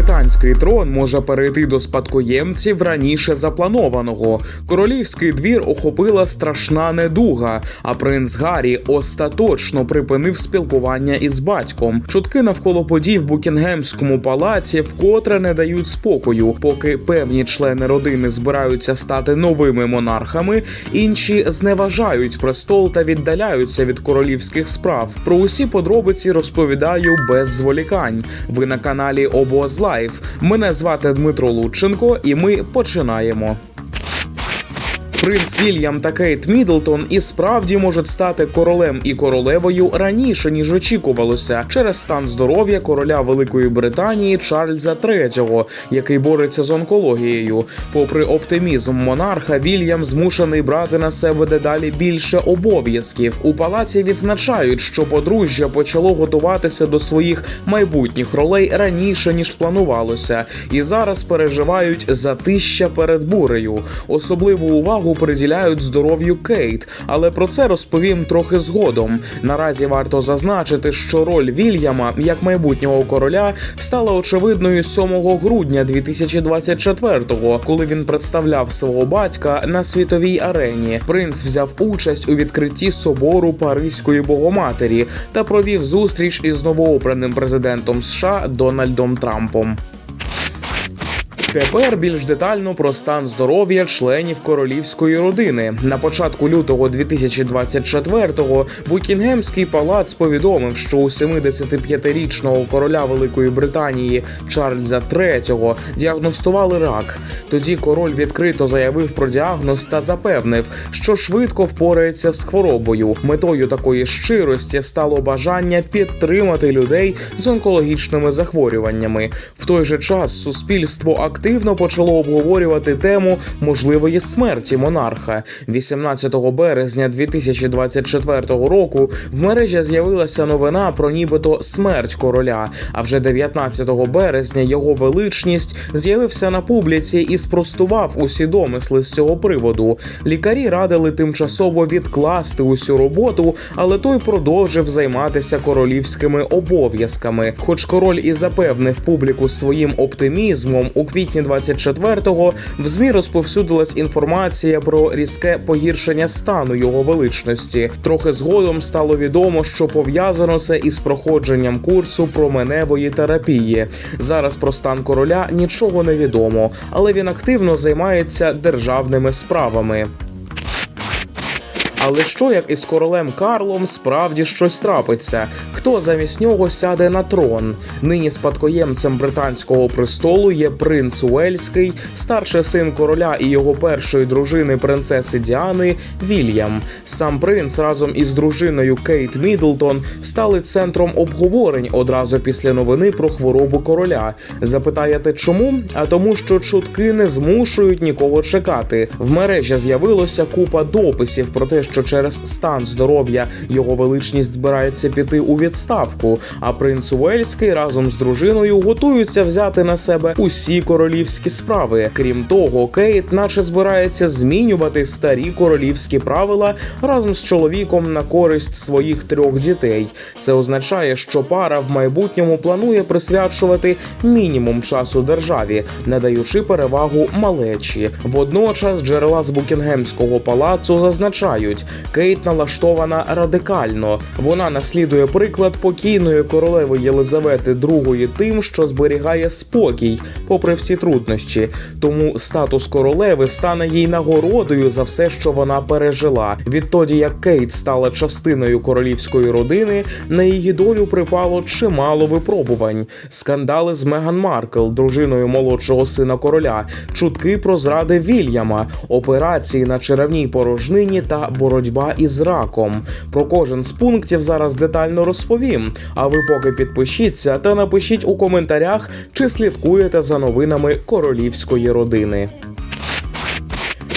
британський трон може перейти до спадкоємців раніше запланованого. Королівський двір охопила страшна недуга, а принц Гаррі остаточно припинив спілкування із батьком. Чутки навколо подій в Букінгемському палаці вкотре не дають спокою, поки певні члени родини збираються стати новими монархами, інші зневажають престол та віддаляються від королівських справ. Про усі подробиці розповідаю без зволікань. Ви на каналі Обоз Лайф. Мене звати Дмитро Лученко, і ми починаємо. Принц Вільям та Кейт Мідлтон і справді можуть стати королем і королевою раніше ніж очікувалося через стан здоров'я короля Великої Британії Чарльза III, який бореться з онкологією. Попри оптимізм монарха, Вільям змушений брати на себе дедалі більше обов'язків. У палаці відзначають, що подружжя почало готуватися до своїх майбутніх ролей раніше ніж планувалося, і зараз переживають затища перед бурею. Особливу увагу приділяють здоров'ю Кейт, але про це розповім трохи згодом. Наразі варто зазначити, що роль Вільяма як майбутнього короля стала очевидною 7 грудня 2024-го, коли він представляв свого батька на світовій арені. Принц взяв участь у відкритті собору Паризької Богоматері та провів зустріч із новообраним президентом США Дональдом Трампом. Тепер більш детально про стан здоров'я членів королівської родини. На початку лютого 2024-го Букінгемський палац повідомив, що у 75-річного короля Великої Британії Чарльза III діагностували рак. Тоді король відкрито заявив про діагноз та запевнив, що швидко впорається з хворобою. Метою такої щирості стало бажання підтримати людей з онкологічними захворюваннями. В той же час суспільство активно почало обговорювати тему можливої смерті монарха. 18 березня 2024 року в мережі з'явилася новина про нібито смерть короля. А вже 19 березня його величність з'явився на публіці і спростував усі домисли з цього приводу. Лікарі радили тимчасово відкласти усю роботу, але той продовжив займатися королівськими обов'язками. Хоч король і запевнив публіку своїм оптимізмом, у квітні 24-го в змі розповсюдилась інформація про різке погіршення стану його величності. Трохи згодом стало відомо, що пов'язано це із проходженням курсу променевої терапії. Зараз про стан короля нічого не відомо, але він активно займається державними справами. Але що як із королем Карлом справді щось трапиться? Хто замість нього сяде на трон? Нині спадкоємцем британського престолу є принц Уельський, старший син короля і його першої дружини принцеси Діани Вільям. Сам принц разом із дружиною Кейт Мідлтон стали центром обговорень одразу після новини про хворобу короля. Запитаєте, чому? А тому, що чутки не змушують нікого чекати. В мережі з'явилося купа дописів про те, що через стан здоров'я його величність збирається піти у відставку. А принц Уельський разом з дружиною готуються взяти на себе усі королівські справи. Крім того, Кейт, наче збирається змінювати старі королівські правила разом з чоловіком на користь своїх трьох дітей. Це означає, що пара в майбутньому планує присвячувати мінімум часу державі, надаючи перевагу малечі. Водночас джерела з Букінгемського палацу зазначають, Кейт налаштована радикально. Вона наслідує приклад покійної королеви Єлизавети II тим, що зберігає спокій, попри всі труднощі. Тому статус королеви стане їй нагородою за все, що вона пережила. Відтоді як Кейт стала частиною королівської родини, на її долю припало чимало випробувань. Скандали з Меган Маркл, дружиною молодшого сина короля, чутки про зради Вільяма, операції на черевній порожнині та боротьба із раком. Про кожен з пунктів зараз детально розповім. А ви поки підпишіться та напишіть у коментарях, чи слідкуєте за новинами королівської родини.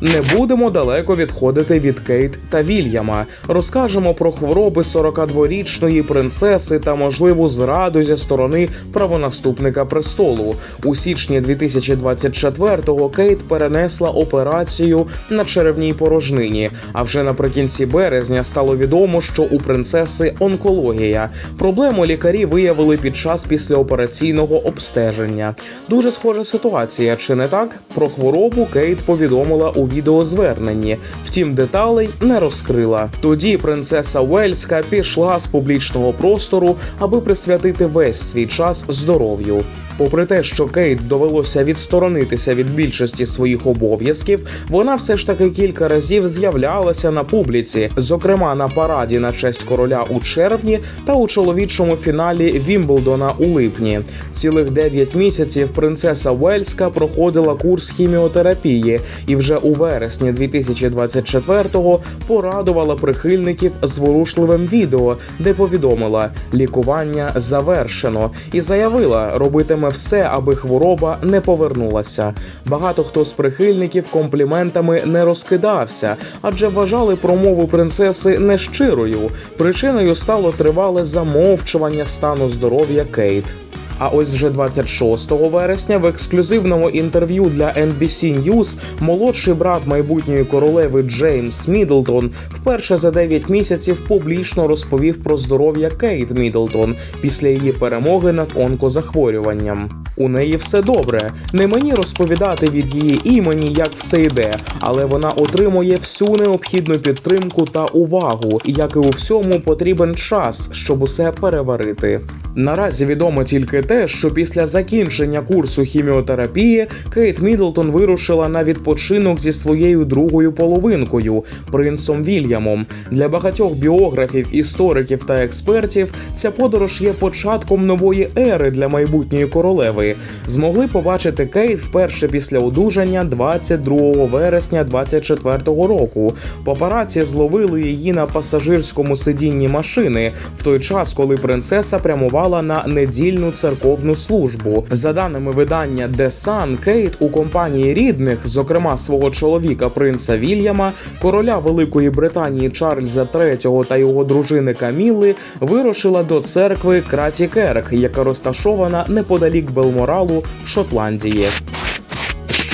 Не будемо далеко відходити від Кейт та Вільяма. Розкажемо про хвороби 42-річної принцеси та можливу зраду зі сторони правонаступника престолу. У січні 2024-го Кейт перенесла операцію на черевній порожнині. А вже наприкінці березня стало відомо, що у принцеси онкологія. Проблему лікарі виявили під час післяопераційного обстеження. Дуже схожа ситуація, чи не так? Про хворобу Кейт повідомила у відеозверненні. Втім, деталей не розкрила. Тоді принцеса Уельська пішла з публічного простору, аби присвятити весь свій час здоров'ю. Попри те, що Кейт довелося відсторонитися від більшості своїх обов'язків, вона все ж таки кілька разів з'являлася на публіці, зокрема на параді на честь короля у червні та у чоловічому фіналі Вімблдона у липні. Цілих 9 місяців принцеса Уельська проходила курс хіміотерапії і вже у вересні 2024-го порадувала прихильників зворушливим відео, де повідомила лікування завершено і заявила, робитиме все, аби хвороба не повернулася. Багато хто з прихильників компліментами не розкидався, адже вважали промову принцеси нещирою. Причиною стало тривале замовчування стану здоров'я Кейт. А ось вже 26 вересня в ексклюзивному інтерв'ю для NBC News молодший брат майбутньої королеви Джеймс Мідлтон вперше за 9 місяців публічно розповів про здоров'я Кейт Мідлтон після її перемоги над онкозахворюванням. У неї все добре. Не мені розповідати від її імені, як все йде, але вона отримує всю необхідну підтримку та увагу. І як і у всьому потрібен час, щоб усе переварити. Наразі відомо тільки те, що після закінчення курсу хіміотерапії Кейт Мідлтон вирушила на відпочинок зі своєю другою половинкою принцом Вільямом. Для багатьох біографів, істориків та експертів ця подорож є початком нової ери для майбутньої королеви. Змогли побачити Кейт вперше після одужання 22 вересня 24-го року. Папараці зловили її на пасажирському сидінні машини в той час, коли принцеса прямувала на недільну церковну службу. За даними видання The Sun, Кейт у компанії рідних, зокрема свого чоловіка принца Вільяма, короля Великої Британії Чарльза III та його дружини Каміли, вирушила до церкви Краті Керк, яка розташована неподалік Белморалу в Шотландії.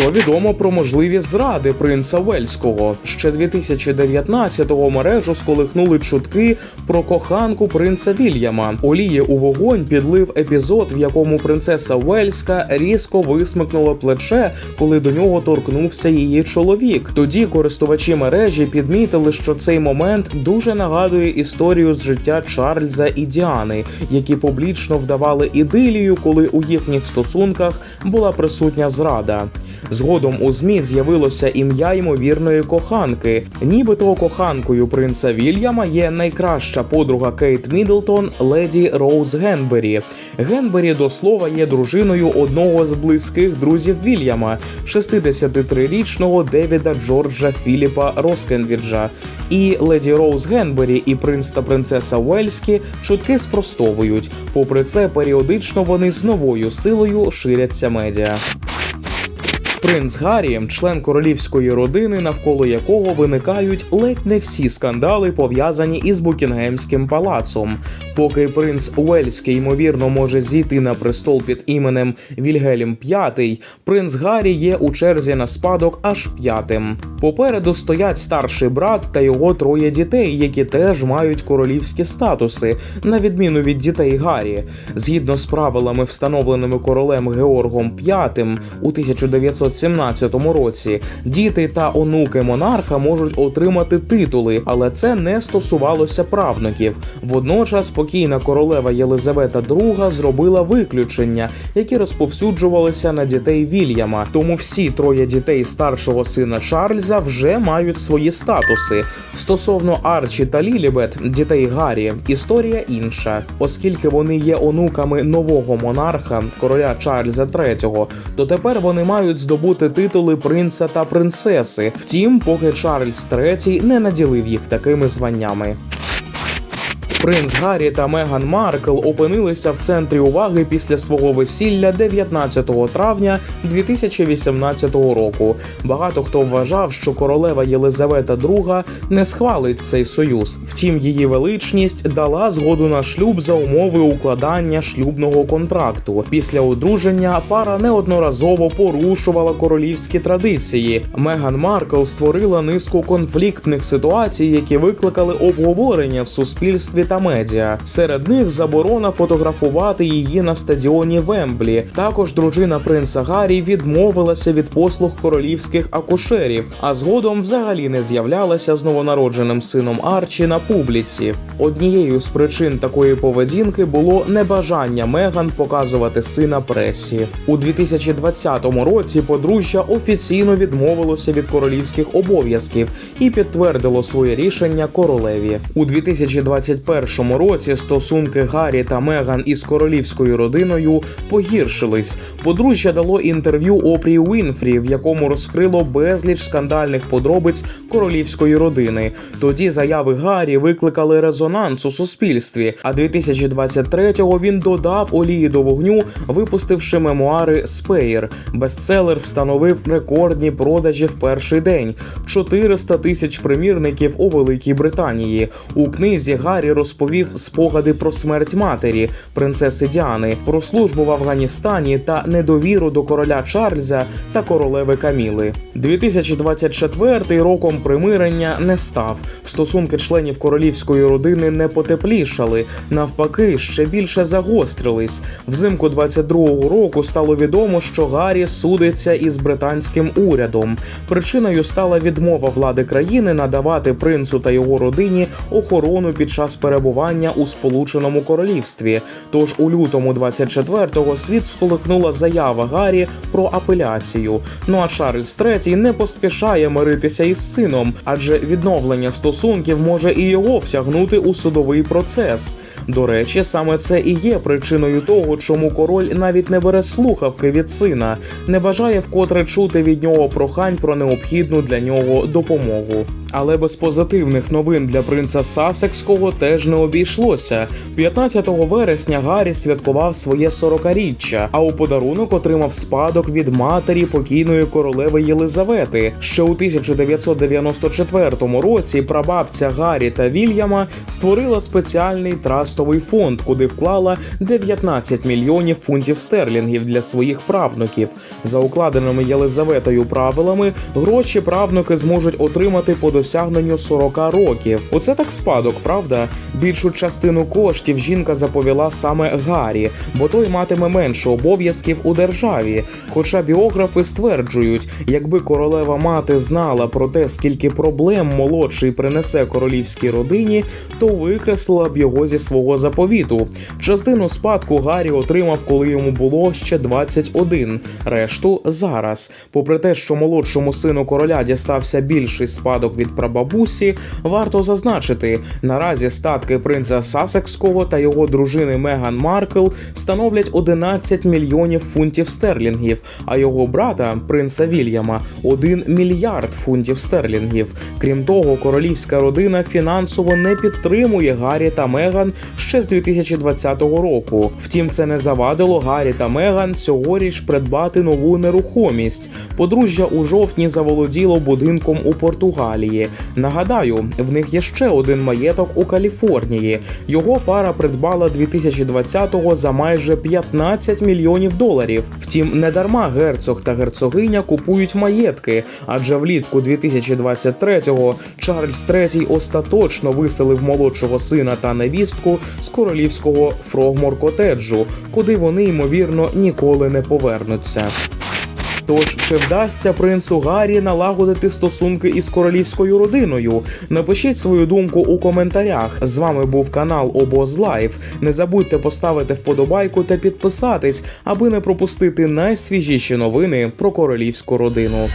Що відомо про можливі зради принца Вельського? Ще 2019-го мережу сколихнули чутки про коханку принца Вільяма. Олії у вогонь підлив епізод, в якому принцеса Вельська різко висмикнула плече, коли до нього торкнувся її чоловік. Тоді користувачі мережі підмітили, що цей момент дуже нагадує історію з життя Чарльза і Діани, які публічно вдавали ідилію, коли у їхніх стосунках була присутня зрада. Згодом у змі з'явилося ім'я ймовірної коханки. Нібито коханкою принца Вільяма є найкраща подруга Кейт Мідлтон, леді Роуз Генбері. Генбері до слова є дружиною одного з близьких друзів Вільяма, 63-річного Девіда Джорджа Філіпа Роскенвіджа. І леді Роуз Генбері і принц та принцеса Уельські чутки спростовують. Попри це, періодично вони з новою силою ширяться медіа. Принц Гаррі, член королівської родини, навколо якого виникають ледь не всі скандали, пов'язані із Букінгемським палацом. Поки принц Уельський ймовірно може зійти на престол під іменем Вільгельм V, принц Гаррі є у черзі на спадок аж п'ятим. Попереду стоять старший брат та його троє дітей, які теж мають королівські статуси, на відміну від дітей Гаррі. Згідно з правилами, встановленими королем Георгом V у 1917 році, діти та онуки монарха можуть отримати титули, але це не стосувалося правнуків. Водночас покійна королева Єлизавета II зробила виключення, які розповсюджувалися на дітей Вільяма. Тому всі троє дітей старшого сина Чарльза вже мають свої статуси. Стосовно Арчі та Лілібет, дітей Гаррі, історія інша, оскільки вони є онуками нового монарха, короля Чарльза III, то тепер вони мають здобути титули принца та принцеси. Втім, поки Чарльз III не наділив їх такими званнями. Принц Гаррі та Меган Маркл опинилися в центрі уваги після свого весілля 19 травня 2018 року. Багато хто вважав, що королева Єлизавета II не схвалить цей союз. Втім, її величність дала згоду на шлюб за умови укладання шлюбного контракту. Після одруження пара неодноразово порушувала королівські традиції. Меган Маркл створила низку конфліктних ситуацій, які викликали обговорення в суспільстві та медіа. Серед них заборона фотографувати її на стадіоні Вемблі. Також дружина принца Гаррі відмовилася від послуг королівських акушерів, а згодом взагалі не з'являлася з новонародженим сином Арчі на публіці. Однією з причин такої поведінки було небажання Меган показувати сина пресі. У 2020 році подружжя офіційно відмовилося від королівських обов'язків і підтвердило своє рішення королеві. У 2021 році стосунки Гаррі та Меган із королівською родиною погіршились. Подружжя дало інтерв'ю Опрі Уінфрі, в якому розкрило безліч скандальних подробиць королівської родини. Тоді заяви Гаррі викликали резонанс у суспільстві. А 2023-го він додав олії до вогню, випустивши мемуари Спеєр. Бестселер встановив рекордні продажі в перший день 400 тисяч примірників у Великій Британії. У книзі Гаррі розповів спогади про смерть матері, принцеси Діани, про службу в Афганістані та недовіру до короля Чарльза та королеви Каміли. 2024 роком примирення не став. Стосунки членів королівської родини не потеплішали, навпаки, ще більше загострились. Взимку 22-го року стало відомо, що Гаррі судиться із британським урядом. Причиною стала відмова влади країни надавати принцу та його родині охорону під час перебування у Сполученому Королівстві. Тож у лютому 24-го світ сколихнула заява Гаррі про апеляцію. Ну а Чарльз III не поспішає миритися із сином, адже відновлення стосунків може і його втягнути у судовий процес. До речі, саме це і є причиною того, чому король навіть не бере слухавки від сина, не бажає вкотре чути від нього прохань про необхідну для нього допомогу. Але без позитивних новин для принца Сасекського теж не обійшлося. 15 вересня Гаррі святкував своє 40-річчя, а у подарунок отримав спадок від матері покійної королеви Єлизавети. Ще у 1994 році прабабця Гаррі та Вільяма створила спеціальний трастовий фонд, куди вклала 19 мільйонів фунтів стерлінгів для своїх правнуків. За укладеними Єлизаветою правилами, гроші правнуки зможуть отримати по досягненню 40 років. Оце так спадок, правда? Більшу частину коштів жінка заповіла саме Гаррі, бо той матиме менше обов'язків у державі. Хоча біографи стверджують, якби королева мати знала про те, скільки проблем молодший принесе королівській родині, то викреслила б його зі свого заповіту. Частину спадку Гаррі отримав, коли йому було ще 21, решту зараз. Попри те, що молодшому сину короля дістався більший спадок від прабабусі, варто зазначити, наразі статки принца Сасекського та його дружини Меган Маркл становлять 11 мільйонів фунтів стерлінгів, а його брата, принца Вільяма, 1 мільярд фунтів стерлінгів. Крім того, королівська родина фінансово не підтримує Гаррі та Меган ще з 2020 року. Втім, це не завадило Гаррі та Меган цьогоріч придбати нову нерухомість. Подружжя у жовтні заволоділо будинком у Португалії. Нагадаю, в них є ще один маєток у Каліфорнії. Його пара придбала 2020-го за майже 15 мільйонів доларів. Втім, не дарма герцог та герцогиня купують маєтки, адже влітку 2023-го Чарльз III остаточно виселив молодшого сина та невістку з королівського Фрогмор котеджу, куди вони ймовірно ніколи не повернуться. Тож чи вдасться принцу Гаррі налагодити стосунки із королівською родиною? Напишіть свою думку у коментарях. З вами був канал Обоз Лайф. Не забудьте поставити вподобайку та підписатись, аби не пропустити найсвіжіші новини про королівську родину.